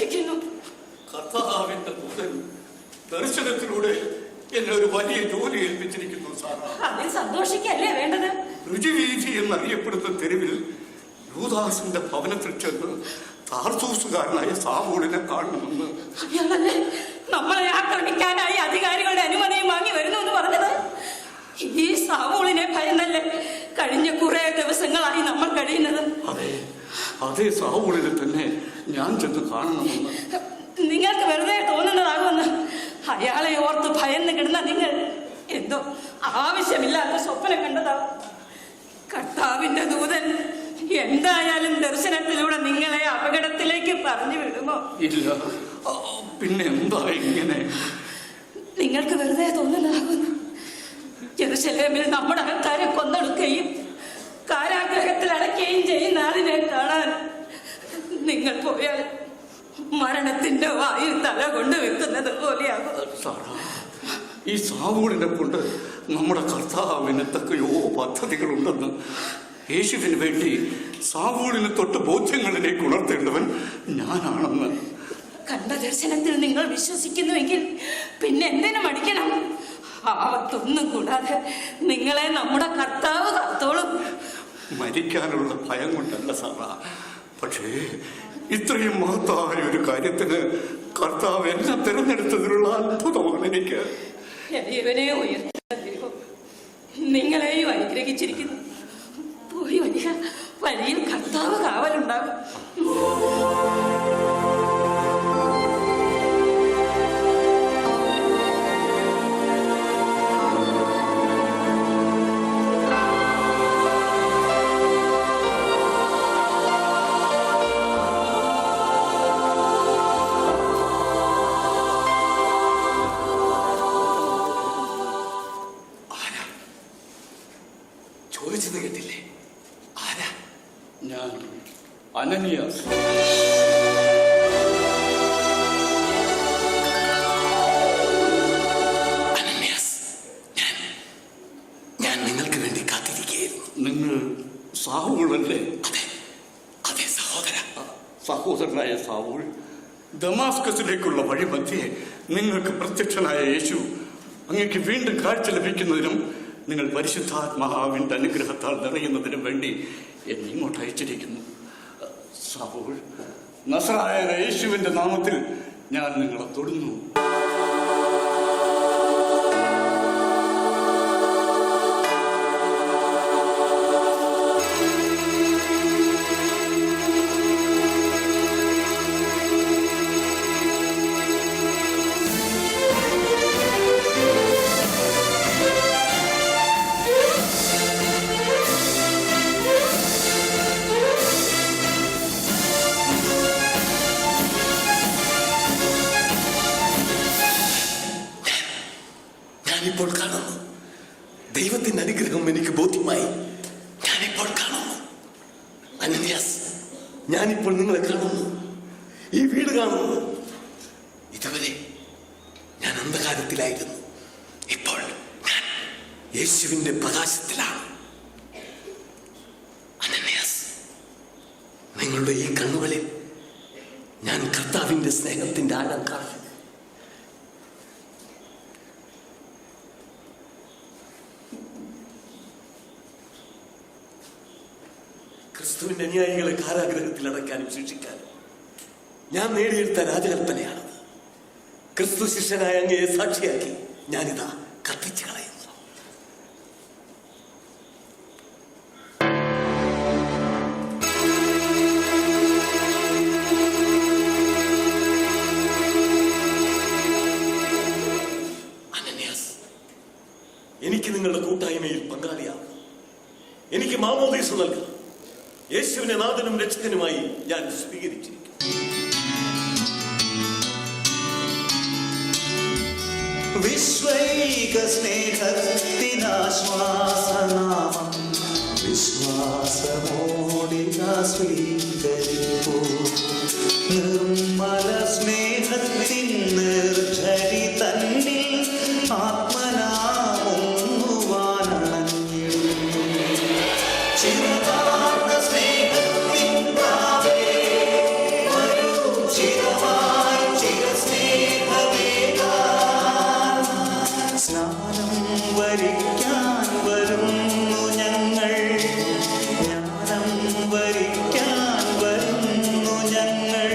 ശ്രദ്ധിക്കുന്നു കർത്താവിന്റെ ദൂതൻ ദർശനത്തിലൂടെ എന്നെ ഒരു വലിയ ജോലി ഏൽപ്പിച്ചിരിക്കുന്നു സന്തോഷിക്കല്ലേ വേണ്ടത്? രുചിവീതി എന്നറിയപ്പെടുന്ന തെരുവിൽ ലൂദാസിന്റെ ഭവനത്തിൽ ചെന്ന് താർസൂസുകാരനായ സാവൂളിനെ കാണണമെന്ന് നമ്മളെ ആക്രമിക്കാനായി അധികാരികളുടെ അനുമതിയും വാങ്ങി വരുന്നു എന്ന് പറഞ്ഞത്? ഈ സാമൂളിനെ ഭയന്നല്ലേ കഴിഞ്ഞ കുറെ ദിവസങ്ങളായി നമ്മൾ കഴിയുന്നത്? അതെ അതേ സാവൂളിനെ തന്നെ ഞാൻ ചെന്ന് കാണണമെന്ന് നിങ്ങൾക്ക് വെറുതെ തോന്നുന്നതാകുമെന്ന് അയാളെ ഓർത്ത് ഭയന്ന് കിടന്ന നിങ്ങൾ എന്തോ ആവശ്യമില്ലാത്ത സ്വപ്നം കണ്ടതാ. കർത്താവിന്റെ ദൂതൻ എന്തായാലും ദർശനത്തിലൂടെ നിങ്ങളെ അപകടത്തിലേക്ക് പറഞ്ഞു വിടുമോ? ഇല്ല. പിന്നെ എന്താ ഇങ്ങനെ? നിങ്ങൾക്ക് വെറുതെ തോന്നുന്നതാകുന്നു ജെറുസലേമിൽ നമ്മുടെ ആൾക്കാരെ കൊന്നെടുക്കുകയും കാരാഗ്രഹത്തിൽ അടയ്ക്കുകയും ചെയ്യുന്ന അതിനെ കാണാൻ നിങ്ങൾ പോയാൽ മരണത്തിന്റെ വായിൽ തല കൊണ്ട് വെക്കുന്നത് പോലെയാകും. ഈ സാവൂളിനെ കൊണ്ട് നമ്മുടെ കർത്താവിന് തക്കയോ പദ്ധതികളുണ്ടെന്ന് യേശുവിന് വേണ്ടി സാവൂളിന് തൊട്ട് ബോധ്യങ്ങളിലേക്ക് ഉണർത്തേണ്ടവൻ ഞാനാണെന്ന്. കണ്ട ദർശനത്തിൽ നിങ്ങൾ വിശ്വസിക്കുന്നുവെങ്കിൽ പിന്നെ എന്തിനു മടിക്കണം ആവത്തൊന്നും കൂടാതെ നിങ്ങളെ നമ്മുടെ കർത്താവ് കാത്തോളും. മരിക്കാനുള്ള ഭയം കൊണ്ടല്ല സാറാ. പക്ഷേ ഇത്രയും മഹത്തായ ഒരു കാര്യത്തിന് കർത്താവ് എന്നെ തിരഞ്ഞെടുത്തതിലുള്ള അത്ഭുതമാണ് എനിക്ക്. നിങ്ങളെയും അനുഗ്രഹിച്ചിരിക്കുന്നു. പോയി വലിയ വഴിയിൽ കർത്താവ് കാവലുണ്ടാകും. ഞാൻ അനനിയാസ്. നിങ്ങൾ സാവൂളല്ലേ അതെ. സഹോദര. സഹോദരനായ സാവൂൾ ദമാസ്കസിലേക്കുള്ള വഴിമധ്യേ നിങ്ങൾക്ക് പ്രത്യക്ഷനായ യേശു അങ്ങക്ക് വീണ്ടും കാഴ്ച ലഭിക്കുന്നതിനും നിങ്ങൾ പരിശുദ്ധാത്മാവിന്റെ അനുഗ്രഹത്താൽ നിറയുന്നതിനും വേണ്ടി എന്നെ ഇങ്ങോട്ട് അയച്ചിരിക്കുന്നു സാവൂൾ നസറായ യേശുവിന്റെ നാമത്തിൽ ഞാൻ നിങ്ങളെ തൊടുന്നു. അനുഗ്രഹം എനിക്ക് ബോധ്യമായി. ഞാനിപ്പോൾ കാണുന്നു. അനന്യാസ് ഞാനിപ്പോൾ നിങ്ങളെ കാണുന്നു. ഈ വീട് കാണുന്നു. ഇതുവരെ ഞാൻ അന്ധകാരത്തിലായിരുന്നു. ഇപ്പോൾ ഞാൻ യേശുവിന്റെ പ്രകാശത്തിലാണ്. അനന്യാസ് നിങ്ങളുടെ ഈ കണ്ണുകളിൽ ഞാൻ കർത്താവിന്റെ സ്നേഹത്തിന്റെ ആഴം കാണുന്നു ക്രിസ്തുവിന്റെ അനുയായികളെ കാരാഗ്രഹത്തിൽ അടയ്ക്കാനും ശിക്ഷിക്കാനും ഞാൻ നേടിയെടുത്ത രാജകൽപ്പനയാണത് ക്രിസ്തു ശിഷ്യനായ അങ്ങയെ സാക്ഷിയാക്കി ഞാനിതാ കത്തിച്ചു കളയുന്നു. എനിക്ക് നിങ്ങളുടെ കൂട്ടായ്മയിൽ പങ്കാളിയാവും എനിക്ക് മാമോദീസ നൽകണം. യേശുവിനെ നാഥനും രക്ഷകനുമായി ഞാൻ സ്വീകരിച്ചിരിക്കും വിശ്വൈക സ്നേഹത്തിനാശ്വാസനാമം. നിർമ്മല സ്നേഹത്തിൻ നിർജരി തന്നിൽ ആത്മനാമൊന്നുവാനണഞ്ഞിടുന്നു ചിരകാല വരിക